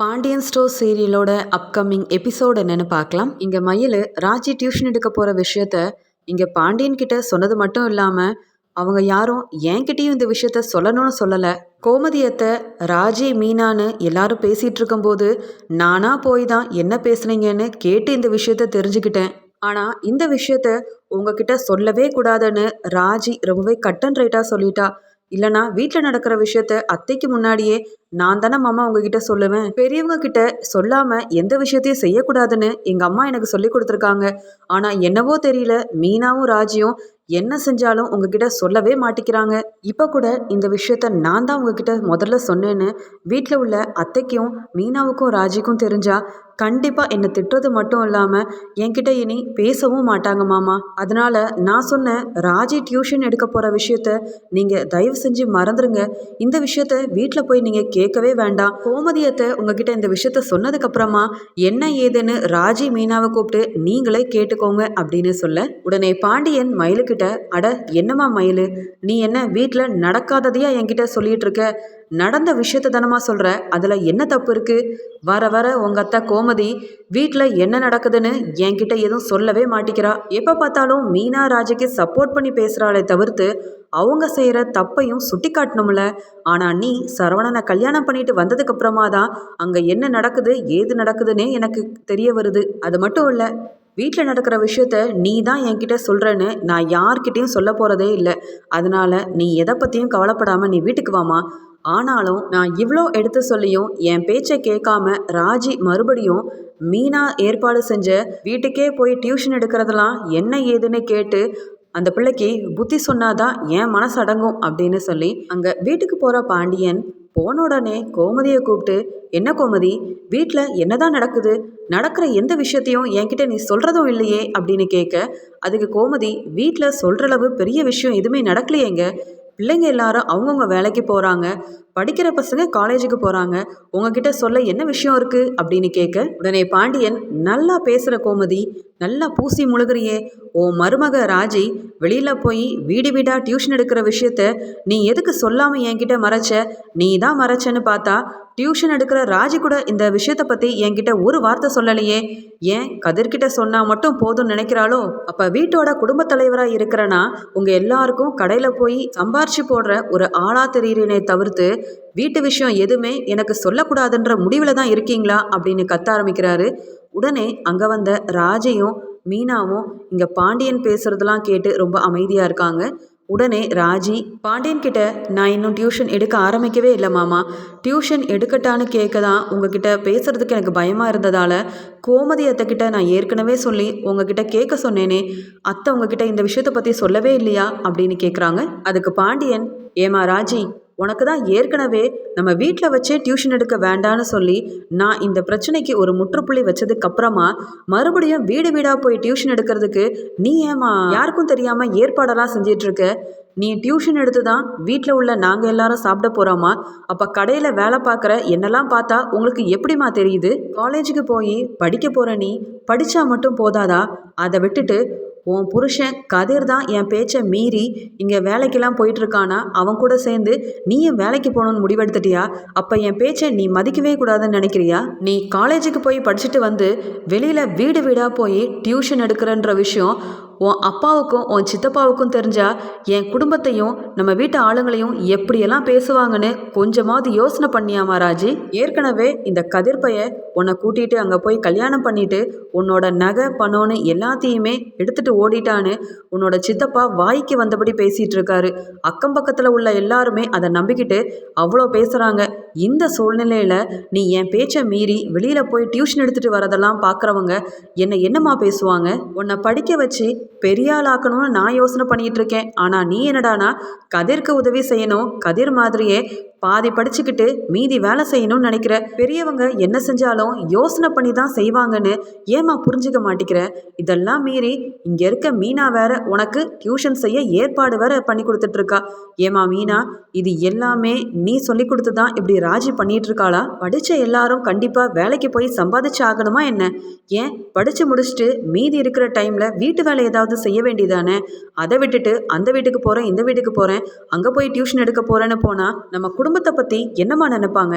Pandian store சீரியலோட upcoming episode என்னன்னு பார்க்கலாம். இங்கே மயில் ராஜி டியூஷன் எடுக்க போகிற விஷயத்த இங்கே பாண்டியன் கிட்ட சொன்னது மட்டும் இல்லாமல் அவங்க யாரும் என்கிட்டயும் இந்த விஷயத்த சொல்லணும்னு சொல்லலை. கோமதியத்தை ராஜி மீனான்னு எல்லாரும் பேசிகிட்டு இருக்கும்போது நானாக போய் தான் என்ன பேசுனீங்கன்னு கேட்டு இந்த விஷயத்த தெரிஞ்சுக்கிட்டேன். ஆனால் இந்த விஷயத்த உங்ககிட்ட சொல்லவே கூடாதுன்னு ராஜி ரொம்பவே கட் அண்ட் ரைட்டாக சொல்லிட்டா. இல்லனா வீட்டில் நடக்கிற விஷயத்த அத்தைக்கு முன்னாடியே நான் தானே மாமா உங்ககிட்ட சொல்லுவேன். பெரியவங்க கிட்ட சொல்லாம எந்த விஷயத்தையும் செய்யக்கூடாதுன்னு எங்க அம்மா எனக்கு சொல்லி கொடுத்துருக்காங்க. ஆனா என்னவோ தெரியல மீனாவும் ராஜியும் என்ன செஞ்சாலும் உங்ககிட்ட சொல்லவே மாட்டிக்கிறாங்க. இப்போ கூட இந்த விஷயத்த நான் தான் உங்ககிட்ட முதல்ல சொன்னேன்னு வீட்டில் உள்ள அத்தைக்கும் மீனாவுக்கும் ராஜிக்கும் தெரிஞ்சா கண்டிப்பாக என்னை திட்டுறது மட்டும் இல்லாமல் என்கிட்ட இனி பேசவும் மாட்டாங்க மாமா. அதனால் நான் சொன்னேன் ராஜி டியூஷன் எடுக்க போகிற விஷயத்த நீங்கள் தயவு செஞ்சு மறந்துடுங்க இந்த விஷயத்த வீட்டில் போய் நீங்கள் கேட்கவே வேண்டாம். கோமதியத்தை உங்ககிட்ட இந்த விஷயத்த சொன்னதுக்கப்புறமா என்ன ஏதுன்னு ராஜி மீனாவை கூப்பிட்டு நீங்களே கேட்டுக்கோங்க அப்படின்னு சொல்ல உடனே பாண்டியன் மயிலுக்கிட்ட அட என்னம்மா மயில்? நீ என்ன வீட்டில் நடக்காததையா என்கிட்ட சொல்லிட்டு இருக்க? நடந்த விஷயத்த தானமா சொல்கிற அதில் என்ன தப்பு இருக்குது வர வர உங்கள் அத்தை கோமதி வீட்டில் என்ன நடக்குதுன்னு என்கிட்ட எதுவும் சொல்லவே மாட்டிக்கிறா எப்போ பார்த்தாலும் மீனா ராஜுக்கு சப்போர்ட் பண்ணி பேசுகிறாளே தவிர்த்து அவங்க செய்கிற தப்பையும் சுட்டி காட்டணும்ல ஆனால் நீ சரவணனை கல்யாணம் பண்ணிட்டு வந்ததுக்கப்புறமா தான் அங்கே என்ன நடக்குது ஏது நடக்குதுன்னே எனக்கு தெரிய வருது. அது மட்டும் இல்லை வீட்டில் நடக்கிற விஷயத்த நீ தான் என்கிட்ட சொல்கிறேன்னு நான் யார்கிட்டையும் சொல்ல போகிறதே இல்லை. அதனால் நீ எதை பற்றியும் கவலைப்படாமல் நீ வீட்டுக்கு வாமா ஆனாலும் நான் இவ்வளோ எடுத்து சொல்லியும் என் பேச்சை கேட்காம ராஜி மறுபடியும் மீனா ஏற்பாடு செஞ்ச வீட்டுக்கே போய் டியூஷன் எடுக்கிறதெல்லாம் என்ன ஏதுன்னு கேட்டு அந்த பிள்ளைக்கு புத்தி சொன்னாதான் என் மனசு அடங்கும் அப்படின்னு சொல்லி அங்கே வீட்டுக்கு போகிற பாண்டியன் போன உடனே கோமதியை கூப்பிட்டு என்ன கோமதி வீட்டில் என்னதான் நடக்குது? நடக்கிற எந்த விஷயத்தையும் என்கிட்ட நீ சொல்கிறதும் இல்லையே? அப்படின்னு கேட்க அதுக்கு கோமதி வீட்டில் சொல்கிறளவு பெரிய விஷயம் எதுவுமே நடக்கலையேங்க. பிள்ளைங்க எல்லாரும் அவங்கவுங்க வேலைக்கு போகிறாங்க படிக்கிற பசங்க காலேஜுக்கு போகிறாங்க உங்ககிட்ட சொல்ல என்ன விஷயம் இருக்குது அப்படின்னு கேட்க உடனே பாண்டியன் நல்லா பேசுகிற கோமதி நல்லா பூசி முழுகிறியே. ஓ மருமக ராஜி வெளியில் போய் வீடு வீடாக டியூஷன் எடுக்கிற விஷயத்த நீ எதுக்கு சொல்லாமல் என்கிட்ட மறைச்ச? நீ தான் மறைச்சன்னு பார்த்தா டியூஷன் எடுக்கிற ராஜி கூட இந்த விஷயத்த பற்றி என்கிட்ட ஒரு வார்த்தை சொல்லலையே. ஏன் கதிர்கிட்ட சொன்னால் மட்டும் போதும்னு நினைக்கிறாளோ? அப்போ வீட்டோட குடும்பத் தலைவராக இருக்கிறனா? உங்கள் எல்லாருக்கும் கடையில் போய் சம்பாரிச்சு போடுற ஒரு ஆளாக தெரியுறேனே தவிர்த்து வீட்டு விஷயம் எதுவுமே எனக்கு சொல்லக்கூடாதுன்ற முடிவில் தான் இருக்கீங்களா? அப்படின்னு கத்த ஆரம்பிக்கிறாரு. உடனே அங்கே வந்த ராஜையும் மீனாவும் இங்கே பாண்டியன் பேசுகிறதெல்லாம் கேட்டு ரொம்ப அமைதியாக இருக்காங்க. உடனே ராஜி பாண்டியன் கிட்ட நான் இன்னும் டியூஷன் எடுக்க ஆரம்பிக்கவே இல்லை மாமா. டியூஷன் எடுக்கட்டான்னு கேட்க தான் உங்ககிட்ட பேசுறதுக்கு எனக்கு பயமாக இருந்ததால் கோமதி அத்தைக்கிட்ட நான் ஏற்கனவே சொல்லி உங்ககிட்ட கேட்க சொன்னேனே. அத்தை உங்ககிட்ட இந்த விஷயத்தை பற்றி சொல்லவே இல்லையா? அப்படின்னு கேட்குறாங்க அதுக்கு பாண்டியன் ஏமா ராஜி உனக்கு தான் ஏற்கனவே நம்ம வீட்டில் வச்சே டியூஷன் எடுக்க வேண்டான்னு சொல்லி நான் இந்த பிரச்சனைக்கு ஒரு முற்றுப்புள்ளி வச்சதுக்கப்புறமா மறுபடியும் வீடு வீடாக போய் டியூஷன் எடுக்கிறதுக்கு நீ ஏமா யாருக்கும் தெரியாமல் ஏற்பாடெல்லாம் செஞ்சிட்ருக்க? நீ டியூஷன் எடுத்து தான் வீட்டில் உள்ள நாங்கள் எல்லாரும் சாப்பிட போகிறோமா அப்போ கடையில் வேலை பார்க்குற என்னெல்லாம் பார்த்தா உங்களுக்கு எப்படிமா தெரியுது? காலேஜுக்கு போய் படிக்க போகிற நீ படித்தா மட்டும் போதாதா? அதை விட்டுட்டு உன் புருஷன் கதிர் தான் என் பேச்சை மீறி இங்கே வேலைக்கெல்லாம் போயிட்டுருக்கானா? அவன் கூட சேர்ந்து நீயும் வேலைக்கு போகணுன்னு முடிவெடுத்துட்டியா? அப்போ என் பேச்சை நீ மதிக்கவே கூடாதுன்னு நினைக்கிறியா? நீ காலேஜுக்கு போய் படிச்சுட்டு வந்து வெளியில் வீடு வீடாக போய் டியூஷன் எடுக்கிறன்ற விஷயம் உன் அப்பாவுக்கும் உன் சித்தப்பாவுக்கும் தெரிஞ்சா என் குடும்பத்தையும் நம்ம வீட்டு ஆளுங்களையும் எப்படியெல்லாம் பேசுவாங்கன்னு கொஞ்சமாவது யோசனை பண்ணியா ராஜி ஏற்கனவே இந்த கதிர்பைய உன்னை கூட்டிகிட்டு அங்கே போய் கல்யாணம் பண்ணிட்டு உன்னோட நகை பணம்னு எல்லாத்தையுமே எடுத்துட்டு ஓடிட்டான்னு உன்னோட சித்தப்பா வாய்க்கு வந்தபடி பேசிகிட்டு இருக்காரு. அக்கம் பக்கத்தில் உள்ள எல்லாருமே அதை நம்பிக்கிட்டு அவ்வளோ பேசுகிறாங்க இந்த சூழ்நிலையில் நீ என் பேச்சை மீறி வெளியில் போய் டியூஷன் எடுத்துகிட்டு வரதெல்லாம் பார்க்குறவங்க என்னை என்னம்மா பேசுவாங்க? உன்னை படிக்க வச்சு பெரிய ஆளாக்கணும்னு நான் யோசனை பண்ணிகிட்டு இருக்கேன். ஆனால் நீ என்னடானா கதிர்க்கு உதவி செய்யணும். கதிர் மாதிரியே பாதி படிச்சுக்கிட்டு மீதி வேலை செய்யணும்னு நினைக்கிற பெரியவங்க என்ன செஞ்சாலும் யோசனை பண்ணி தான் செய்வாங்கன்னு ஏமா புரிஞ்சுக்க மாட்டேங்கிற? இதெல்லாம் மீறி இங்கே இருக்க மீனா வேற உனக்கு டியூஷன் செய்ய ஏற்பாடு வேற பண்ணி கொடுத்துட்ருக்கா. ஏமா மீனா இது எல்லாமே நீ சொல்லி கொடுத்து தான் இப்படி ராஜி பண்ணிட்டு இருக்காளா படித்த எல்லாரும் கண்டிப்பாக வேலைக்கு போய் சம்பாதிச்சு ஆகணுமா என்ன? ஏன்? படித்து முடிச்சுட்டு மீதி இருக்கிற டைமில் வீட்டு வேலை ஏதாவது செய்ய வேண்டியதானே? அதை விட்டுட்டு அந்த வீட்டுக்கு போகிறேன் இந்த வீட்டுக்கு போகிறேன் அங்கே போய் டியூஷன் எடுக்க போகிறேன்னு போனால் நம்ம குடும்ப குடும்பத்தை பற்றி என்னம்மா நினைப்பாங்க?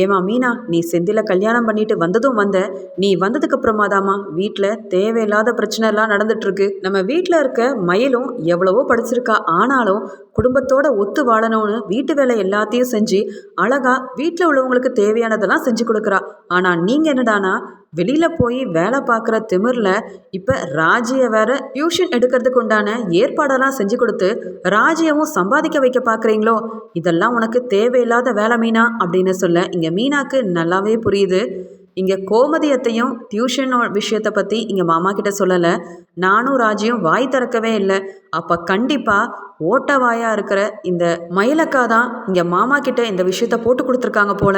ஏமா மீனா நீ செந்தில கல்யாணம் பண்ணிட்டு வந்ததும் வந்த நீ வந்ததுக்கு அப்புறமாதாம்மா வீட்டில் தேவையில்லாத பிரச்சனை எல்லாம் நடந்துட்டு இருக்கு. நம்ம வீட்டில் இருக்க மயிலும் எவ்வளவோ படிச்சிருக்கா. ஆனாலும் குடும்பத்தோட ஒத்து வாழணும்னு வீட்டு வேலை எல்லாத்தையும் செஞ்சு அழகா வீட்டில் உள்ளவங்களுக்கு தேவையானதெல்லாம் செஞ்சு கொடுக்குறா. ஆனால் நீங்கள் என்னடானா வெளியில போய் வேலை பார்க்குற திமிரில் இப்போ ராஜியை வேற டியூஷன் எடுக்கிறதுக்கு உண்டான ஏற்பாடெல்லாம் செஞ்சு கொடுத்து ராஜியவும் சம்பாதிக்க வைக்க பார்க்குறீங்களோ? இதெல்லாம் உனக்கு தேவையில்லாத வேலை மீனா? அப்படின்னு சொல்ல இங்கே மீனாக்கு நல்லாவே புரியுது. இங்கே கோமதியத்தையும் டியூஷன் விஷயத்தை பற்றி இங்கே மாமா கிட்ட சொல்லலை. நானும் ராஜியும் வாய் திறக்கவே இல்லை. அப்போ கண்டிப்பாக ஓட்ட வாயாக இருக்கிற இந்த மயிலக்கா தான் இங்கே மாமா கிட்ட இந்த விஷயத்த போட்டு கொடுத்துருக்காங்க போல.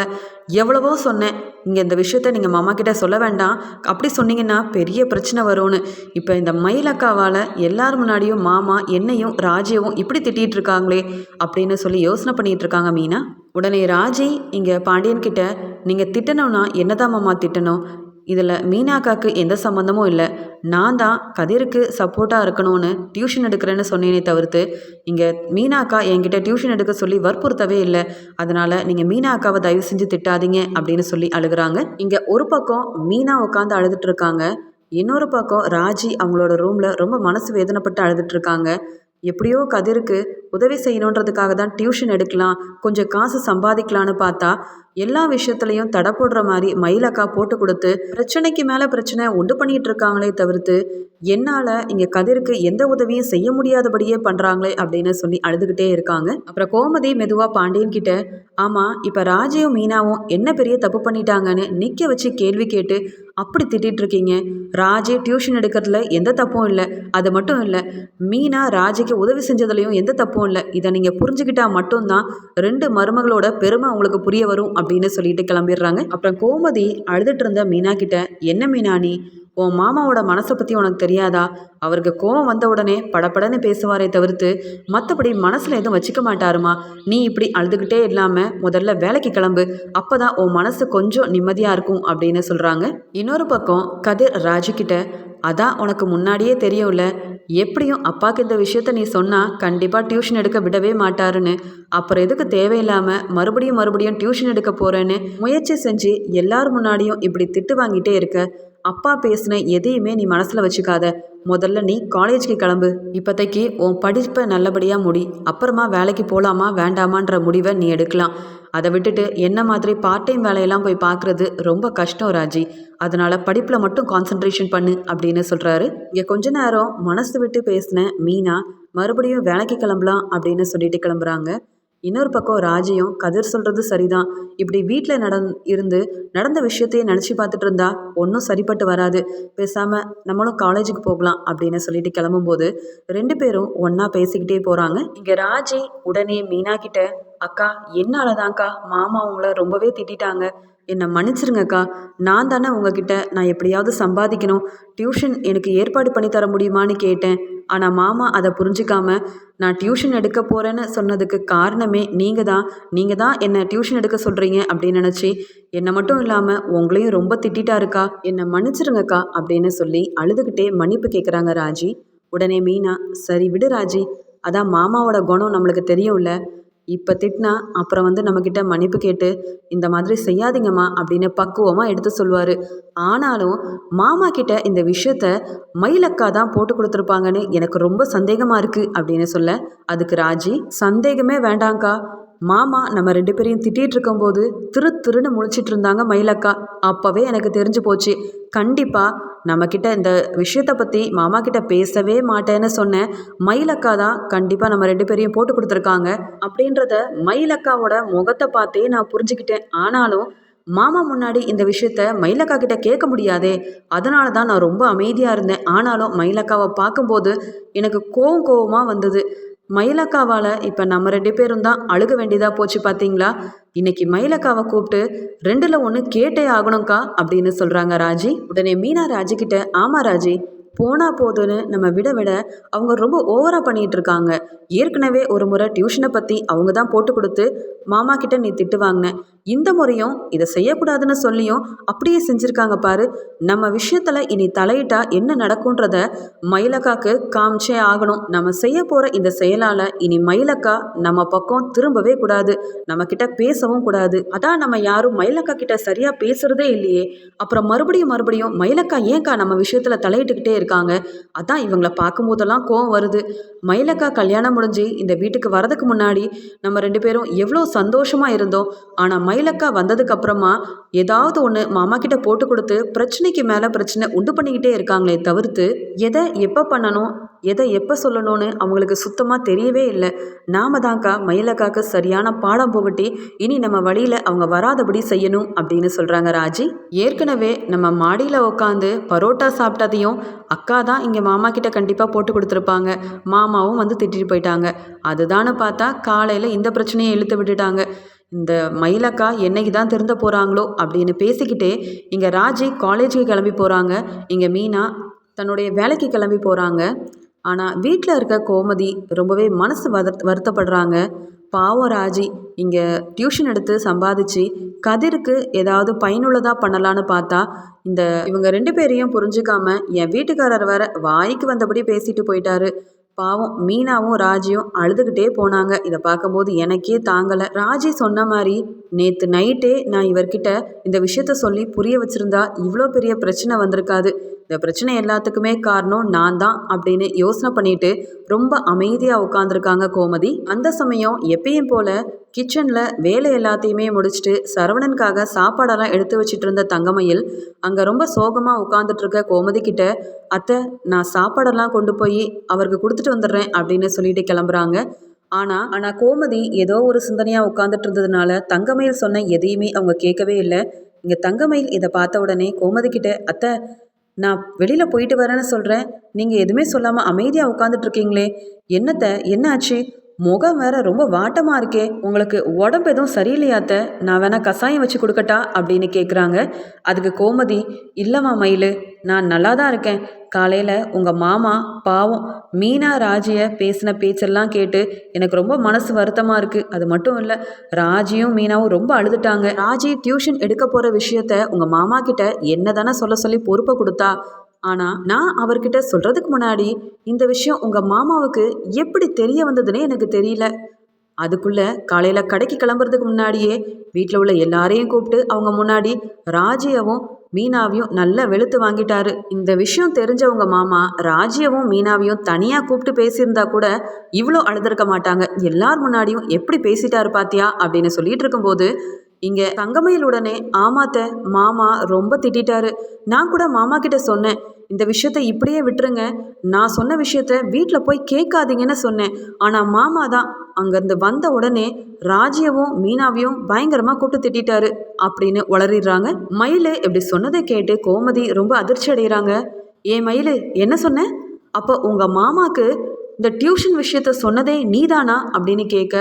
எவ்வளவோ சொன்னேன். இங்கே இந்த விஷயத்த நீங்கள் மாமா கிட்ட சொல்ல வேண்டாம். அப்படி சொன்னீங்கன்னா பெரிய பிரச்சனை வரும்னு. இப்போ இந்த மயிலக்காவால் எல்லார் முன்னாடியும் மாமா என்னையும் ராஜியவும் இப்படி திட்டிகிட்டு இருக்காங்களே அப்படின்னு சொல்லி யோசனை பண்ணிகிட்டு இருக்காங்க மீனா. உடனே ராஜி இங்கே பாண்டியன்கிட்ட நீங்கள் திட்டணும்னா என்னதான் மாமா திட்டணும்? இதில் மீனாக்காக்கு எந்த சம்மந்தமும் இல்லை. நான் தான் கதிருக்கு சப்போர்ட்டாக இருக்கணும்னு டியூஷன் எடுக்கிறேன்னு சொன்னேனே தவிர்த்து இங்கே மீனாக்கா என்கிட்ட டியூஷன் எடுக்க சொல்லி வற்புறுத்தவே இல்லை. அதனால் நீங்கள் மீனாக்காவை தயவு செஞ்சு திட்டாதீங்க அப்படின்னு சொல்லி அழுகுறாங்க. இங்கே ஒரு பக்கம் மீனா உட்காந்து அழுதுட்டு இருக்காங்க. இன்னொரு பக்கம் ராஜி அவங்களோட ரூமில் ரொம்ப மனசு வேதனைப்பட்டு அழுதுட்டு இருக்காங்க. எப்படியோ கதிருக்கு உதவி செய்யணுன்றதுக்காக தான் டியூஷன் எடுக்கலாம் கொஞ்சம் காசு சம்பாதிக்கலான்னு பார்த்தா எல்லா விஷயத்துலையும் தடை போடுற மாதிரி மயிலக்கா போட்டு கொடுத்து பிரச்சனைக்கு மேலே பிரச்சனை உண்டு பண்ணிட்டு இருக்காங்களே தவிர்த்து என்னால் இங்கே கதிருக்கு எந்த உதவியும் செய்ய முடியாதபடியே பண்ணுறாங்களே அப்படின்னு சொல்லி அழுதுகிட்டே இருக்காங்க. அப்புறம் கோமதி மெதுவாக பாண்டியன் கிட்ட ஆமாம் இப்போ ராஜையும் மீனாவும் என்ன பெரிய தப்பு பண்ணிட்டாங்கன்னு நிற்க வச்சு கேள்வி கேட்டு அப்படி திட்டிகிட்டு இருக்கீங்க. ராஜே டியூஷன் எடுக்கிறதுல எந்த தப்பும் இல்லை. அது மட்டும் இல்லை மீனா ராஜிக்கு உதவி செஞ்சதுலையும் எந்த தப்பும் இல்லை. இதை நீங்கள் புரிஞ்சுக்கிட்டா மட்டும்தான் ரெண்டு மருமகளோட பெருமை உங்களுக்கு புரிய வரும் அப்படின்னு சொல்லிட்டு கிளம்பிடுறாங்க. அப்புறம் கோமதி அழுதுட்டு இருந்த மீனா கிட்ட என்ன மீனா நீ? உன் மாமாவோட மனசை பற்றி உனக்கு தெரியாதா? அவருக்கு கோவம் வந்த உடனே படப்படன்னு பேசுவாரே தவிர்த்து மற்றபடி மனசில் எதுவும் வச்சுக்க மாட்டாருமா? நீ இப்படி அழுதுகிட்டே இல்லாமல் முதல்ல வேலைக்கு கிளம்பு அப்போ தான் உன் மனசு கொஞ்சம் நிம்மதியாக இருக்கும் அப்படின்னு சொல்கிறாங்க இன்னொரு பக்கம் கதிர் ராஜுக்கிட்ட அதான் உனக்கு முன்னாடியே தெரியும்ல எப்படியும் அப்பாவுக்கு இந்த விஷயத்த நீ சொன்னால் கண்டிப்பாக டியூஷன் எடுக்க விடவே மாட்டாருன்னு. அப்புறம் எதுக்கு தேவையில்லாமல் மறுபடியும் மறுபடியும் டியூஷன் எடுக்க போகிறேன்னு முயற்சி செஞ்சு எல்லார் முன்னாடியும் இப்படி திட்டு வாங்கிட்டே இருக்க. அப்பா பேசின எதையுமே நீ மனசில் வச்சுக்காத. முதல்ல நீ காலேஜுக்கு கிளம்பு. இப்போதைக்கு உன் படிப்பை நல்லபடியாக முடி. அப்புறமா வேலைக்கு போகலாமா வேண்டாமான்ற முடிவை நீ எடுக்கலாம். அதை விட்டுட்டு என்ன மாதிரி பார்ட் டைம் வேலையெல்லாம் போய் பார்க்குறது ரொம்ப கஷ்டம் ராஜி. அதனால் படிப்பில் மட்டும் கான்சன்ட்ரேஷன் பண்ணு அப்படின்னு சொல்கிறாரு இங்கே கொஞ்ச நேரம் மனசு விட்டு பேசின மீனா மறுபடியும் வேலைக்கு கிளம்பலாம் அப்படின்னு சொல்லிட்டு கிளம்புறாங்க. இன்னொரு பக்கம் ராஜியும் கதிர் சொல்கிறது சரிதான். இப்படி வீட்டில் நடந் இருந்து நடந்த விஷயத்தையே நினச்சி பார்த்துட்டு இருந்தா ஒன்றும் சரிப்பட்டு வராது. பேசாமல் நம்மளும் காலேஜுக்கு போகலாம் அப்படின்னு சொல்லிட்டு கிளம்பும்போது ரெண்டு பேரும் ஒன்றா பேசிக்கிட்டே போகிறாங்க இங்கே ராஜி உடனே மீனா கிட்ட அக்கா என்னாலதான்க்கா? மாமா உங்களை ரொம்பவே திட்டாங்க என்னை மன்னிச்சிருங்கக்கா. நான் தானே உங்ககிட்ட நான் எப்படியாவது சம்பாதிக்கணும். டியூஷன் எனக்கு ஏற்பாடு பண்ணி தர முடியுமான்னு கேட்டேன். ஆனால் மாமா அதை புரிஞ்சிக்காம நான் டியூஷன் எடுக்க போகிறேன்னு சொன்னதுக்கு காரணமே நீங்கள் தான் நீங்கள் தான் என்னை டியூஷன் எடுக்க சொல்கிறீங்க அப்படின்னு நினச்சி என்னை மட்டும் இல்லாமல் உங்களையும் ரொம்ப திட்டிட்டா இருக்கா? என்னை மன்னிச்சிருங்கக்கா? அப்படின்னு சொல்லி அழுதுகிட்டே மன்னிப்பு கேட்குறாங்க ராஜி. உடனே மீனா சரி விடு ராஜி. அதான் மாமாவோட குணம் நம்மளுக்கு தெரியும்ல. இப்போ திட்டினா அப்புறம் வந்து நம்மக்கிட்ட மன்னிப்பு கேட்டு இந்த மாதிரி செய்யாதீங்கம்மா அப்படின்னு பக்குவமாக எடுத்து சொல்லுவார். ஆனாலும் மாமா கிட்ட இந்த விஷயத்த மயிலக்கா தான் போட்டு கொடுத்துருப்பாங்கன்னு எனக்கு ரொம்ப சந்தேகமாக இருக்குது அப்படின்னு சொல்ல அதுக்கு ராஜி சந்தேகமே வேண்டாங்க்கா மாமா நம்ம ரெண்டு பேரையும் திட்டிகிட்டு இருக்கும்போது திரு திருன்னு முழிச்சிட்டு இருந்தாங்க மயிலக்கா. அப்போவே எனக்கு தெரிஞ்சு போச்சு. கண்டிப்பாக நம்மக்கிட்ட இந்த விஷயத்தை பற்றி மாமா கிட்ட பேசவே மாட்டேன்னு சொன்னேன் மயிலக்கா தான் கண்டிப்பாக நம்ம ரெண்டு பேரையும் போட்டு கொடுத்துருக்காங்க. அப்படின்றத மயிலக்காவோட முகத்தை பார்த்தே நான் புரிஞ்சுக்கிட்டேன். ஆனாலும் மாமா முன்னாடி இந்த விஷயத்த மயிலக்கா கிட்ட கேட்க முடியாதே. அதனால தான் நான் ரொம்ப அமைதியாக இருந்தேன். ஆனாலும் மயிலக்காவை பார்க்கும்போது எனக்கு கோவம் கோவமாக வந்தது. மயிலக்காவால் இப்போ நம்ம ரெண்டு பேரும் தான் அழுக வேண்டியதாக போச்சு பார்த்தீங்களா இன்னைக்கு மயிலக்காவை கூப்பிட்டு ரெண்டில் ஒன்று கேட்டே ஆகணும்க்கா அப்படின்னு சொல்கிறாங்க ராஜி. உடனே மீனா ராஜி கிட்ட ஆமாம் ராஜி போனா போதுன்னு நம்ம விட விட அவங்க ரொம்ப ஓவராக பண்ணிகிட்டு இருக்காங்க. ஏற்கனவே ஒரு முறை டியூஷனை பற்றி அவங்க தான் போட்டு கொடுத்து மாமா கிட்ட நீ திட்டு வாங்கின. இந்த முறையும் இதை செய்யக்கூடாதுன்னு சொல்லியும் அப்படியே செஞ்சுருக்காங்க பாரு. நம்ம விஷயத்தில் இனி தலையிட்டா என்ன நடக்கும்ன்றத மயிலக்காக்கு காமிச்சே ஆகணும். நம்ம செய்ய போகிற இந்த செயலால் இனி மயிலக்கா நம்ம பக்கம் திரும்பவே கூடாது. நம்ம கிட்ட பேசவும் கூடாது. அதான் நம்ம யாரும் மயிலக்கா கிட்ட சரியாக பேசுறதே இல்லையே. அப்புறம் மறுபடியும் மறுபடியும் மயிலக்கா ஏன்க்கா நம்ம விஷயத்தில் தலையிட்டுக்கிட்டே இருக்காங்க? அதான் இவங்களை பார்க்கும்போதெல்லாம் கோவம் வருது. மயிலக்கா கல்யாணம் முடிஞ்சு இந்த வீட்டுக்கு வரதுக்கு முன்னாடி நம்ம ரெண்டு பேரும் எவ்வளோ சந்தோஷமாக இருந்தோம். ஆனால் மயிலக்கா வந்ததுக்கு அப்புறமா ஏதாவது ஒன்று மாமா கிட்ட போட்டு கொடுத்து பிரச்சனைக்கு மேலே பிரச்சனை உண்டு பண்ணிக்கிட்டே இருக்காங்களே தவிர்த்து எதை எப்போ பண்ணணும் எதை எப்போ சொல்லணும்னு அவங்களுக்கு சுத்தமாக தெரியவே இல்லை. நாம தான்க்கா மயிலக்காக்கு சரியான பாடம் புகட்டி இனி நம்ம வழியில் அவங்க வராதபடி செய்யணும் அப்படின்னு சொல்கிறாங்க ராஜி. ஏற்கனவே நம்ம மாடியில் உட்காந்து பரோட்டா சாப்பிட்டதையும் அக்கா தான் இங்கே மாமா கிட்ட கண்டிப்பாக போட்டு கொடுத்துருப்பாங்க. மாமாவும் வந்து திட்டிட்டு போயிட்டாங்க. அதுதானே பார்த்தா காலையில் இந்த பிரச்சனையை இழுத்து விட்டுட்டாங்க. இந்த மயிலக்கா என்னைக்கு தான் திருந்த போகிறாங்களோ அப்படின்னு பேசிக்கிட்டே இங்கே ராஜி காலேஜுக்கு கிளம்பி போகிறாங்க இங்கே மீனா தன்னுடைய வேலைக்கு கிளம்பி போகிறாங்க ஆனால் வீட்டில் இருக்க கோமதி ரொம்பவே மனசு வத வருத்தப்படுறாங்க. பாவம் ராஜி இங்கே டியூஷன் எடுத்து சம்பாதிச்சு கதிருக்கு ஏதாவது பயனுள்ளதாக பண்ணலான்னு பார்த்தா இந்த இவங்க ரெண்டு பேரையும் புரிஞ்சுக்காம என் வீட்டுக்காரர் வர வாய்க்கு வந்தபடி பேசிட்டு போயிட்டாரு. பாவம் மீனாவும் ராஜியும் அழுதுகிட்டே போனாங்க. இதை பார்க்கும்போது எனக்கே தாங்கலை. ராஜி சொன்ன மாதிரி நேற்று நைட்டே நான் இவர்கிட்ட இந்த விஷயத்த சொல்லி புரிய வச்சிருந்தா இவ்வளோ பெரிய பிரச்சனை வந்திருக்காது. இந்த பிரச்சனை எல்லாத்துக்குமே காரணம் நான் தான் அப்படின்னு யோசனை பண்ணிட்டு ரொம்ப அமைதியாக உட்காந்துருக்காங்க கோமதி. அந்த சமயம் எப்பயும் போல கிச்சனில் வேலை எல்லாத்தையுமே முடிச்சுட்டு சரவணனுக்காக சாப்பாடெல்லாம் எடுத்து வச்சிட்டு இருந்த தங்கமயில் அங்கே ரொம்ப சோகமாக உட்காந்துட்ருக்க கோமதி கிட்ட அத்தை நான் சாப்பாடெல்லாம் கொண்டு போய் அவருக்கு கொடுத்துட்டு வந்துடுறேன் அப்படின்னு சொல்லிட்டு கிளம்புறாங்க. ஆனால் ஆனால் கோமதி ஏதோ ஒரு சிந்தனையாக உட்காந்துட்டு இருந்ததுனால தங்கமயில் சொன்ன எதையுமே அவங்க கேட்கவே இல்லை. இங்கே தங்கமயில் இதை பார்த்த உடனே கோமதி கிட்ட அத்தை நான் வெளியில் போயிட்டு வரேன்னு சொல்கிறேன் நீங்கள் எதுவுமே சொல்லாமல் அமைதியாக உட்காந்துட்டு இருக்கீங்களே. என்ன ஆச்சு? முகம் வேற ரொம்ப வாட்டமாக இருக்கே. உங்களுக்கு உடம்பு எதுவும் சரியில்லையாத்த? நான் வேணா கஷாயம் வச்சு கொடுக்கட்டா? அப்படின்னு கேட்குறாங்க அதுக்கு கோமதி இல்லைம்மா மயில் நான் நல்லா தான் இருக்கேன். காலையில் உங்கள் மாமா பாவம் மீனா ராஜியை பேசின பேச்செல்லாம் கேட்டு எனக்கு ரொம்ப மனசு வருத்தமாக இருக்குது அது மட்டும் இல்லை ராஜியும் மீனாவும் ரொம்ப அழுதுட்டாங்க. ராஜி டியூஷன் எடுக்க போகிற விஷயத்த உங்கள் மாமா கிட்ட என்ன தானே சொல்ல சொல்லி பொறுப்பை கொடுத்தா? ஆனால் நான் அவர்கிட்ட சொல்கிறதுக்கு முன்னாடி இந்த விஷயம் உங்கள் மாமாவுக்கு எப்படி தெரிய வந்ததுன்னே எனக்கு தெரியல. அதுக்குள்ளே காலையில் கடைக்கு கிளம்புறதுக்கு முன்னாடியே வீட்டில் உள்ள எல்லாரையும் கூப்பிட்டு அவங்க முன்னாடி ராஜியவும் மீனாவையும் நல்லா வெளுத்து வாங்கிட்டாரு. இந்த விஷயம் தெரிஞ்சவங்க மாமா ராஜியவும் மீனாவையும் தனியாக கூப்பிட்டு பேசியிருந்தா கூட இவ்வளோ அழுதுருக்க மாட்டாங்க. எல்லார் முன்னாடியும் எப்படி பேசிட்டாரு பாத்தியா? அப்படின்னு சொல்லிட்டு இருக்கும்போது இங்கே தங்கமயில் உடனே ஆமாத்த மாமா ரொம்ப திட்டாரு நான் கூட மாமா கிட்ட சொன்னேன் இந்த விஷயத்த இப்படியே விட்டுருங்க. நான் சொன்ன விஷயத்த வீட்டில் போய் கேட்காதீங்கன்னு சொன்னேன். ஆனால் மாமா தான் அங்கேருந்து வந்த உடனே ராஜியவும் மீனாவையும் பயங்கரமாக கூப்பிட்டு திட்டாரு அப்படின்னு உளறிடுறாங்க. மயில் இப்படி சொன்னதை கேட்டு கோமதி ரொம்ப அதிர்ச்சி அடைகிறாங்க ஏன் மயில் என்ன சொன்ன? அப்போ உங்கள் மாமாக்கு இந்த டியூஷன் விஷயத்த சொன்னதே நீதானா? அப்படின்னு கேட்க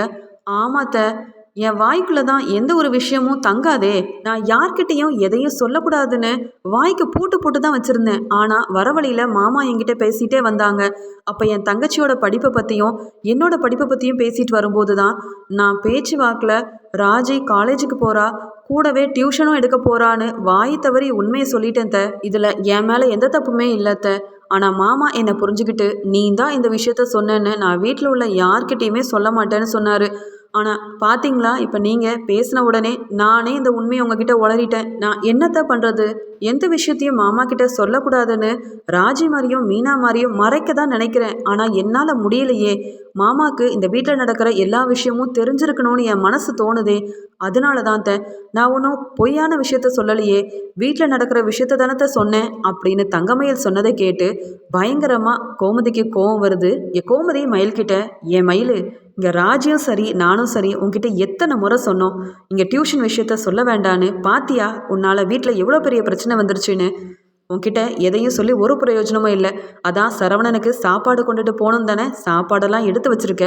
ஆமாத்த என் வாய்க்குள்ளே தான் எந்த ஒரு விஷயமும் தங்காதே. நான் யார்கிட்டையும் எதையும் சொல்லக்கூடாதுன்னு வாய்க்கு பூட்டு போட்டு தான் வச்சுருந்தேன். ஆனால் வர வழியில் மாமா என்கிட்ட பேசிகிட்டே வந்தாங்க. அப்போ என் தங்கச்சியோட படிப்பை பற்றியும் என்னோட படிப்பை பற்றியும் பேசிட்டு வரும்போது தான் நான் பேச்சு வாக்கில் ராஜி காலேஜுக்கு போகிறா கூடவே டியூஷனும் எடுக்க போகிறான்னு வாய் தவறி உண்மையை சொல்லிட்டேன் த. இதில் என் மேலே எந்த தப்புமே இல்லைத்த ஆனால் மாமா என்னை புரிஞ்சுக்கிட்டு நீ தான் இந்த விஷயத்த சொன்னேன்னு நான் வீட்டில் உள்ள யார்கிட்டையுமே சொல்ல மாட்டேன்னு சொன்னார். ஆனால் பார்த்தீங்களா இப்போ நீங்கள் பேசின உடனே நானே இந்த உண்மையை உங்ககிட்ட உளறிட்டேன். நான் என்னத்தை பண்ணுறது எந்த விஷயத்தையும் மாமா கிட்ட சொல்லக்கூடாதுன்னு ராஜி மாதிரியும் மீனா மாதிரியும் மறைக்க தான் நினைக்கிறேன். ஆனால் என்னால் முடியலையே. மாமாக்கு இந்த வீட்டில் நடக்கிற எல்லா விஷயமும் தெரிஞ்சிருக்கணும்னு என் மனசு தோணுதே. அதனால தான் த நான் ஒன்றும் பொய்யான விஷயத்த சொல்லலையே. வீட்டில் நடக்கிற விஷயத்த தானத்தை சொன்னேன் அப்படின்னு தங்கமயில் சொன்னதை கேட்டு பயங்கரமாக கோமதிக்கு கோவம் வருது. என் கோமதி மயில்கிட்ட என் மயில் இங்கே ராஜியும் சரி நானும் சரி உங்ககிட்ட எத்தனை முறை சொன்னோம். இங்கே டியூஷன் விஷயத்த சொல்ல வேண்டான்னு பாத்தியா? உன்னால் வீட்டில் எவ்வளோ பெரிய பிரச்சனை வந்துருச்சுன்னு. உன்கிட்ட எதையும் சொல்லி ஒரு பிரயோஜனமும் இல்லை. அதான் சரவணனுக்கு சாப்பாடு கொண்டுட்டு போகணும் தானே? சாப்பாடெல்லாம் எடுத்து வச்சிருக்க.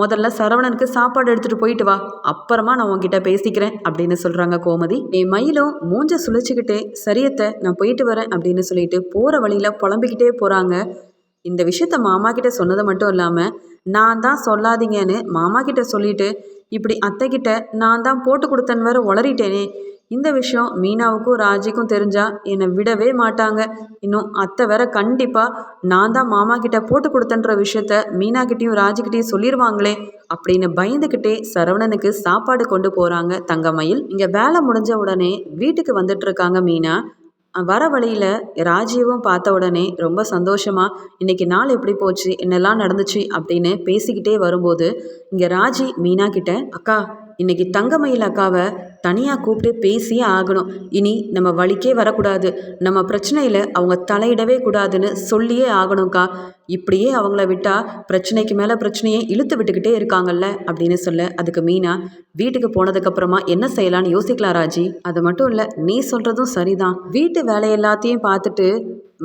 முதல்ல சரவணனுக்கு சாப்பாடு எடுத்துகிட்டு போயிட்டு வா. அப்புறமா நான் உங்ககிட்ட பேசிக்கிறேன் அப்படின்னு சொல்கிறாங்க கோமதி. நீ மயிலும் மூஞ்ச சுழிச்சுக்கிட்டே சரியத்தை நான் போயிட்டு வரேன் அப்படின்னு சொல்லிட்டு போகிற வழியில் புலம்பிக்கிட்டே போகிறாங்க இந்த விஷயத்த மாமா கிட்ட சொன்னது மட்டும் இல்லாமல் நான் தான் சொல்லாதீங்கன்னு மாமா கிட்ட சொல்லிட்டு இப்படி அத்தை கிட்ட நான் தான் போட்டு கொடுத்தேன்னு வேற உளறிட்டேனே. இந்த விஷயம் மீனாவுக்கும் ராஜிக்கும் தெரிஞ்சா என்னை விடவே மாட்டாங்க. இன்னும் அத்தை வேற கண்டிப்பாக நான் தான் மாமா கிட்ட போட்டு கொடுத்தன்ற விஷயத்த மீனா கிட்டேயும் ராஜிக்கிட்டேயும் சொல்லிடுவாங்களே அப்படின்னு பயந்துக்கிட்டே சரவணனுக்கு சாப்பாடு கொண்டு போகிறாங்க தங்கமயில். இங்கே வேலை முடிஞ்ச உடனே வீட்டுக்கு வந்துட்டு இருக்காங்க மீனா. வர வழியில் ராஜீவும் பார்த்த உடனே ரொம்ப சந்தோஷமாக இன்னைக்கு நாள் எப்படி போச்சு? என்னெல்லாம் நடந்துச்சு? அப்படின்னு பேசிக்கிட்டே வரும்போது இங்கே ராஜி மீனா கிட்ட அக்கா இன்னைக்கு தங்கமயில் அக்காவை தனியாக கூப்பிட்டு பேசியே ஆகணும். இனி நம்ம வழிக்கே வரக்கூடாது. நம்ம பிரச்சனையில் அவங்க தலையிடவே கூடாதுன்னு சொல்லியே ஆகணும்க்கா. இப்படியே அவங்கள விட்டால் பிரச்சனைக்கு மேலே பிரச்சனையை இழுத்து விட்டுக்கிட்டே இருக்காங்கல்ல அப்படின்னு சொல்ல. அதுக்கு மீனா வீட்டுக்கு போனதுக்கப்புறமா என்ன செய்யலான்னு யோசிக்கலாம் ராஜி? அது மட்டும் இல்லை நீ சொல்கிறதும் சரிதான். வீட்டு வேலை எல்லாத்தையும் பார்த்துட்டு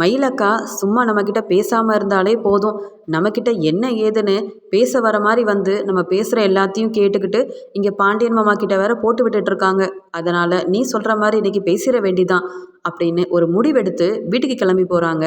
மயிலக்கா சும்மா நம்மக்கிட்ட பேசாமல் இருந்தாலே போதும். நம்மக்கிட்ட என்ன ஏதுன்னு பேச வர மாதிரி வந்து நம்ம பேசுகிற எல்லாத்தையும் கேட்டுக்கிட்டு இங்கே பாண்டியன் மாமா கிட்ட வேற போட்டு விட்டுட்டு இருக்காங்க. அதனால் நீ சொல்கிற மாதிரி இன்னைக்கு பேசிட வேண்டிதான் அப்படின்னு ஒரு முடிவெடுத்து வீட்டுக்கு கிளம்பி போகிறாங்க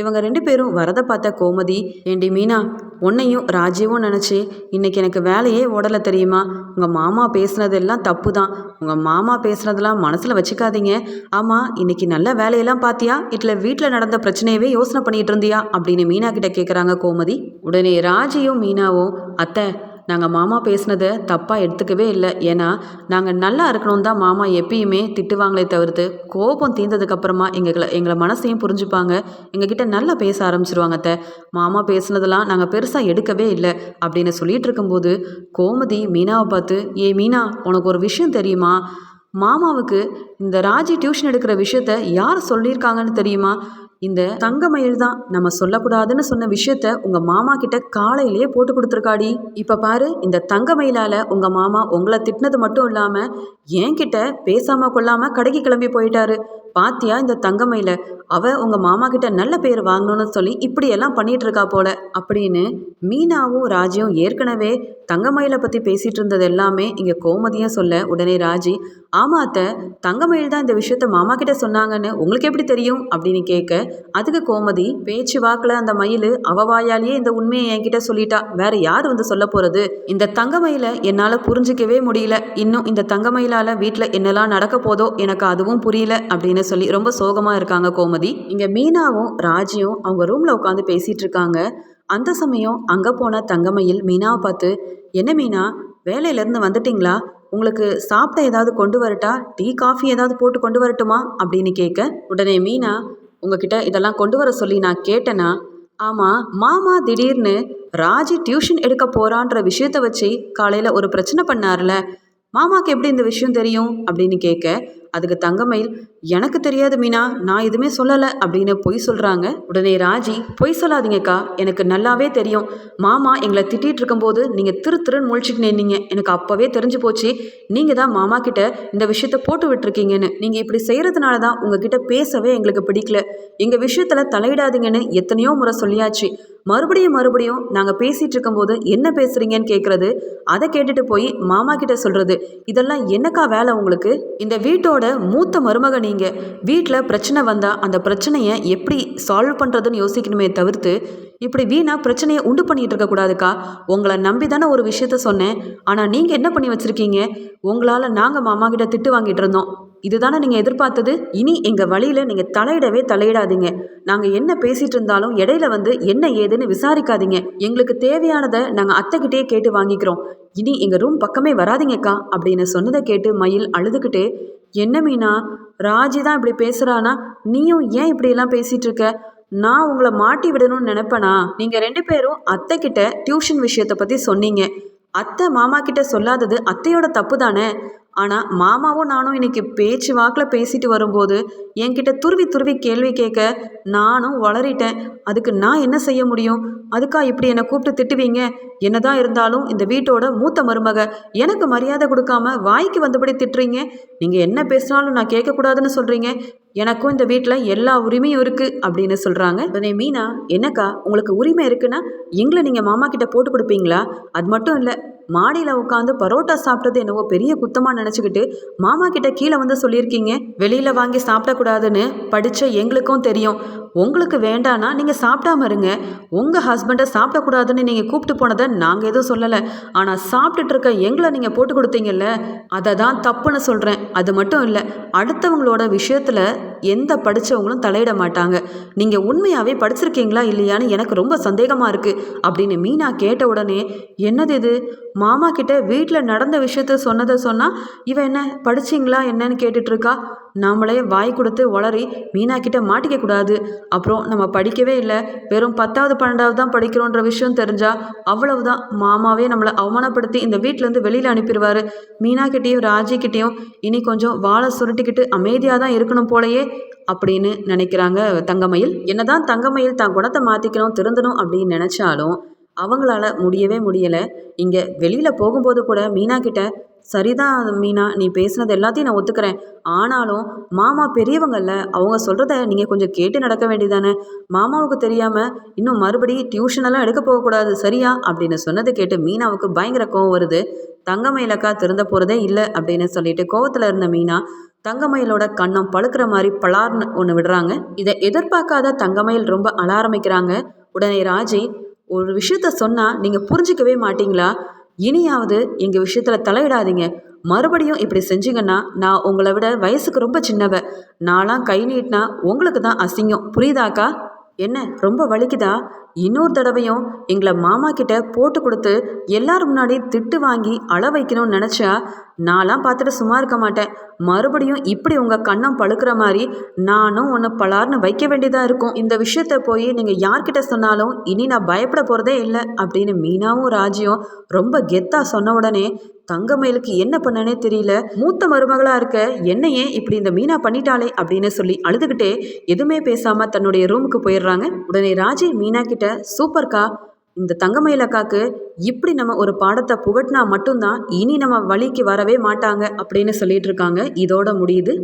இவங்க ரெண்டு பேரும் வரதை பார்த்த கோமதி ஏண்டி மீனா உன்னையும் ராஜீவும் நினச்சி இன்னைக்கு எனக்கு வேலையே ஓடலை தெரியுமா? உங்கள் மாமா பேசுனதெல்லாம் தப்பு தான் உங்கள் மாமா பேசுனதெல்லாம் மனசில் வச்சுக்காதீங்க. ஆமாம் இன்னைக்கு நல்ல வேலையெல்லாம் பார்த்தியா இட்ல வீட்டில் நடந்த பிரச்சனையவே யோசனை பண்ணிட்டு இருந்தியா? அப்படின்னு மீனா கிட்ட கேட்குறாங்க கோமதி. உடனே ராஜியும் மீனாவும் அத்தை நாங்கள் மாமா பேசுனதை தப்பாக எடுத்துக்கவே இல்லை. ஏன்னா நாங்கள் நல்லா இருக்கணும் தான் மாமா எப்பயுமே திட்டுவாங்களே தவிர்த்து கோபம் தீர்ந்ததுக்கப்புறமா எங்களை எங்களை மனசையும் புரிஞ்சுப்பாங்க. எங்ககிட்ட நல்லா பேச ஆரம்பிச்சிருவாங்க அத்தை. மாமா பேசுனதெல்லாம் நாங்கள் பெருசாக எடுக்கவே இல்லை அப்படின்னு சொல்லிட்டு இருக்கும்போது கோமதி மீனாவை பார்த்து ஏ மீனா உனக்கு ஒரு விஷயம் தெரியுமா? மாமாவுக்கு இந்த ராஜி டியூஷன் எடுக்கிற விஷயத்த யார் சொல்லியிருக்காங்கன்னு தெரியுமா? இந்த தங்கமயில் தான் நம்ம சொல்லக்கூடாதுன்னு சொன்ன விஷயத்த உங்க மாமா கிட்ட காலையிலேயே போட்டு கொடுத்துருக்காடி. இப்ப பாரு இந்த தங்கமயிலால உங்க மாமா உங்களை திட்டினது மட்டும் இல்லாம என்கிட்ட பேசாம கொள்ளாம கடைக்கு கிளம்பி போயிட்டாரு. பாத்தியா இந்த தங்கமயில? அவ உங்க மாமா கிட்ட நல்ல பேர் வாங்கணும்னு சொல்லி இப்படியெல்லாம் பண்ணிட்டு இருக்கா போல. அப்படின்னு மீனாவும் ராஜியும் ஏற்கனவே தங்கமயிலை பத்தி பேசிட்டு இருந்தது எல்லாமே இங்க கோமதியும் சொல்ல உடனே ராஜி ஆமா அத்தை தங்கமயில் தான் இந்த விஷயத்த மாமா கிட்ட சொன்னாங்கன்னு உங்களுக்கு எப்படி தெரியும்? அப்படின்னு கேட்க அதுக்கு கோமதி பேச்சு வாக்குல அந்த மயில் அவ வாயாலேயே இந்த உண்மையை என்கிட்ட சொல்லிட்டா. வேற யார் வந்து சொல்ல போறது? இந்த தங்கமயில என்னால புரிஞ்சிக்கவே முடியல. இன்னும் இந்த தங்கமயிலால வீட்டில் என்னெல்லாம் நடக்க போதோ எனக்கு அதுவும் புரியல. அப்படின்னு சொல்லி ரொம்ப சோகமாக இருக்காங்க கோமதி. இங்கே மீனாவும் ராஜியும் அவங்க ரூமில் உட்காந்து பேசிகிட்டு இருக்காங்க. அந்த சமயம் அங்கே போன தங்கமையில் மீனாவை பார்த்து என்ன மீனா வேலையிலேருந்து வந்துட்டிங்களா? உங்களுக்கு சாப்பிட ஏதாவது கொண்டு வரட்டா? டீ காஃபி ஏதாவது போட்டு கொண்டு வரட்டுமா? அப்படின்னு கேட்க உடனே மீனா உங்ககிட்ட இதெல்லாம் கொண்டு வர சொல்லி நான் கேட்டேனா? ஆமாம் மாமா திடீர்னு ராஜி டியூஷன் எடுக்க போகிறான்ற விஷயத்த வச்சு காலையில் ஒரு பிரச்சனை பண்ணார்ல. மாமாக்கு எப்படி இந்த விஷயம் தெரியும்? அப்படின்னு கேட்க அதுக்கு தங்கமயில் எனக்கு தெரியாது மீனா நான் எதுவுமே சொல்லலை அப்படின்னு பொய் சொல்கிறாங்க உடனே ராஜி பொய் சொல்லாதீங்கக்கா எனக்கு நல்லாவே தெரியும். மாமா எங்களை திட்டிகிட்டு இருக்கும்போது நீங்கள் திரு திருன்னு முழிச்சிட்டு நின்னீங்க எனக்கு அப்போவே தெரிஞ்சு போச்சு. நீங்கள் தான் மாமா கிட்ட இந்த விஷயத்த போட்டு விட்டுருக்கீங்கன்னு. நீங்கள் இப்படி செய்கிறதுனால தான் உங்ககிட்ட பேசவே எங்களுக்கு பிடிக்கல. எங்கள் விஷயத்தில் தலையிடாதீங்கன்னு எத்தனையோ முறை சொல்லியாச்சு. மறுபடியும் மறுபடியும் நாங்கள் பேசிகிட்டு இருக்கும்போது என்ன பேசுகிறீங்கன்னு கேட்குறது அதை கேட்டுட்டு போய் மாமா கிட்ட சொல்கிறது இதெல்லாம் என்னக்கா வேலை உங்களுக்கு? இந்த வீட்டோட மூத்த மருமக நீங்கள் வீட்டில் பிரச்சனை வந்தால் அந்த பிரச்சனையை எப்படி சால்வ் பண்ணுறதுன்னு யோசிக்கணுமே தவிர்த்து இப்படி வீணாக பிரச்சனையை உண்டு பண்ணிகிட்டு இருக்கக்கூடாதுக்கா உங்களை நம்பி தானே ஒரு விஷயத்த சொன்னேன். ஆனால் நீங்கள் என்ன பண்ணி வச்சுருக்கீங்க? உங்களால் நாங்கள் மாமா கிட்ட திட்டு வாங்கிட்டு இருந்தோம். இதுதானே நீங்கள் எதிர்பார்த்தது? இனி எங்கள் வழியில் நீங்கள் தலையிடவே தலையிடாதீங்க. நாங்கள் என்ன பேசிகிட்டு இருந்தாலும் இடையில வந்து என்ன ஏதுன்னு விசாரிக்காதீங்க. எங்களுக்கு தேவையானதை நாங்கள் அத்தைக்கிட்டே கேட்டு வாங்கிக்கிறோம். இனி எங்கள் ரூம் பக்கமே வராதிங்கக்கா அப்படின்னு சொன்னதை கேட்டு மயில் அழுதுகிட்டே என்ன மீனா? ராஜி தான் இப்படி பேசுகிறானா நீயும் ஏன் இப்படியெல்லாம் பேசிகிட்டு இருக்க? நான் உங்களை மாட்டி விடணும்னு நினைப்பனா? நீங்கள் ரெண்டு பேரும் அத்தை கிட்ட டியூஷன் விஷயத்தை பற்றி சொன்னீங்க. அத்தை மாமா கிட்ட சொல்லாதது அத்தையோட தப்பு தானே? ஆனால் மாமாவும் நானும் இன்னைக்கு பேச்சு வாக்கில் பேசிட்டு வரும்போது என்கிட்ட துருவி துருவி கேள்வி கேட்க நானும் வளரிட்டேன். அதுக்கு நான் என்ன செய்ய முடியும்? அதுக்கா இப்படி என்னை கூப்பிட்டு திட்டுவீங்க? என்னதான் இருந்தாலும் இந்த வீட்டோட மூத்த மருமக எனக்கு மரியாதை கொடுக்காம வாய்க்கு வந்தபடி திட்டுறீங்க? நீங்கள் என்ன பேசினாலும் நான் கேட்கக்கூடாதுன்னு சொல்கிறீங்க எனக்கும் இந்த வீட்டில் எல்லா உரிமையும் இருக்குது அப்படின்னு சொல்கிறாங்க உடனே மீனா என்னக்கா உங்களுக்கு உரிமை இருக்குன்னா எங்களை நீங்கள் மாமா கிட்ட போட்டு கொடுப்பீங்களா? அது மட்டும் இல்லை மாடியில் உட்காந்து பரோட்டா சாப்பிட்டது என்னவோ பெரிய குத்தமாக நினச்சிக்கிட்டு மாமா கிட்ட கீழே வந்து சொல்லியிருக்கீங்க. வெளியில் வாங்கி சாப்பிடக்கூடாதுன்னு படித்த எங்களுக்கும் தெரியும். உங்களுக்கு வேண்டானா நீங்கள் சாப்பிடாம இருங்க. உங்கள் ஹஸ்பண்டை சாப்பிடக்கூடாதுன்னு நீங்கள் கூப்பிட்டு போனதை நாங்கள் எதுவும் சொல்லலை. ஆனால் சாப்பிட்டுட்டு இருக்க எங்களை நீங்கள் போட்டு கொடுத்தீங்கல்ல அதை தான் தப்புன்னு சொல்கிறேன் அது மட்டும் இல்லை அடுத்தவங்களோட விஷயத்தில் எந்த படித்தவங்களும் தலையிட மாட்டாங்க. நீங்கள் உண்மையாகவே படிச்சிருக்கீங்களா இல்லையான்னு எனக்கு ரொம்ப சந்தேகமாக இருக்குது அப்படின்னு மீனா கேட்ட உடனே என்னது இது? மாமா கிட்ட வீட்டில் நடந்த விஷயத்த சொன்னதை சொன்னால் இவன் என்ன படிச்சிங்களா என்னன்னு கேட்டுட்ருக்கா நாமளே வாய் கொடுத்து வளரி மீனாக்கிட்ட மாட்டிக்க கூடாது. அப்புறம் நம்ம படிக்கவே இல்லை. வெறும் பத்தாவது பன்னெண்டாவது தான் படிக்கிறோன்ற விஷயம் தெரிஞ்சா அவ்வளவுதான். மாமாவே நம்மளை அவமானப்படுத்தி இந்த வீட்டிலேருந்து வெளியில் அனுப்பிடுவார் மீனாக்கிட்டேயும் ராஜிக்கிட்டேயும் இனி கொஞ்சம் வாழை சுருட்டிக்கிட்டு அமைதியாக தான் இருக்கணும் போலயே அப்படின்னு நினைக்கிறாங்க தங்கமயில். என்னதான் தங்கமயில் தான் குணத்தை மாற்றிக்கணும் திருந்தணும் அப்படின்னு நினச்சாலும் அவங்களால முடியவே முடியலை. இங்கே வெளியில் போகும்போது கூட மீனா கிட்ட சரிதான் மீனா நீ பேசுனது எல்லாத்தையும் நான் ஒத்துக்கிறேன். ஆனாலும் மாமா பெரியவங்கல்ல அவங்க சொல்கிறத நீங்கள் கொஞ்சம் கேட்டு நடக்க வேண்டியதானே மாமாவுக்கு தெரியாமல் இன்னும் மறுபடி டியூஷனெல்லாம் எடுக்க போகக்கூடாது சரியா? அப்படின்னு சொன்னதை கேட்டு மீனாவுக்கு பயங்கர கோவம் வருது. தங்கமயிலக்கா திருந்த போகிறதே இல்லை அப்படின்னு சொல்லிட்டு கோவத்தில் இருந்த மீனா தங்கமயிலோட கண்ணம் பழுக்கிற மாதிரி பலார்னு ஒன்று விடுறாங்க. இதை எதிர்பார்க்காத தங்கமயில் ரொம்ப அலாரமிக்கிறாங்க. உடனே ராஜி ஒரு விஷயத்த சொன்னால் நீங்கள் புரிஞ்சிக்கவே மாட்டீங்களா? இனியாவது எங்கள் விஷயத்தில் தலையிடாதீங்க. மறுபடியும் இப்படி செஞ்சீங்கன்னா நான் உங்களை விட வயசுக்கு ரொம்ப சின்னவ. நான்லாம் கை நீட்டினா உங்களுக்கு தான் அசிங்கம் புரியுதாக்கா என்ன ரொம்ப வலிக்குதா? இன்னொரு தடவையும் எங்களை மாமா கிட்ட போட்டு கொடுத்து எல்லாரும் முன்னாடி திட்டு வாங்கி அள வைக்கணும்னு நினச்சா நான்லாம் பார்த்துட்டு சும்மா இருக்க மாட்டேன். மறுபடியும் இப்படி உங்கள் கண்ணம் பழுக்கிற மாதிரி நானும் ஒன்று பலார்னு வைக்க வேண்டியதாக இருக்கும். இந்த விஷயத்த போய் நீங்கள் யார்கிட்ட சொன்னாலும் இனி நான் பயப்பட போகிறதே இல்லை அப்படின்னு மீனாவும் ராஜியும் ரொம்ப கெத்தாக சொன்ன உடனே தங்கமயிலுக்கு என்ன பண்ணனே தெரியல. மூத்த மருமகளாக இருக்க என்னையே இப்படி இந்த மீனா பண்ணிட்டாளே அப்படின்னு சொல்லி அழுதுகிட்டே எதுவுமே பேசாமல் தன்னுடைய ரூமுக்கு போயிடுறாங்க. உடனே ராஜி மீனா கிட்ட சூப்பர்க்கா இந்த தங்கமயில் அக்காக்கு இப்படி நம்ம ஒரு பாடத்தை புகட்டினா மட்டும்தான் இனி நம்ம வழிக்கு வரவே மாட்டாங்க அப்படின்னு சொல்லிட்டு இருக்காங்க. இதோட முடியுது.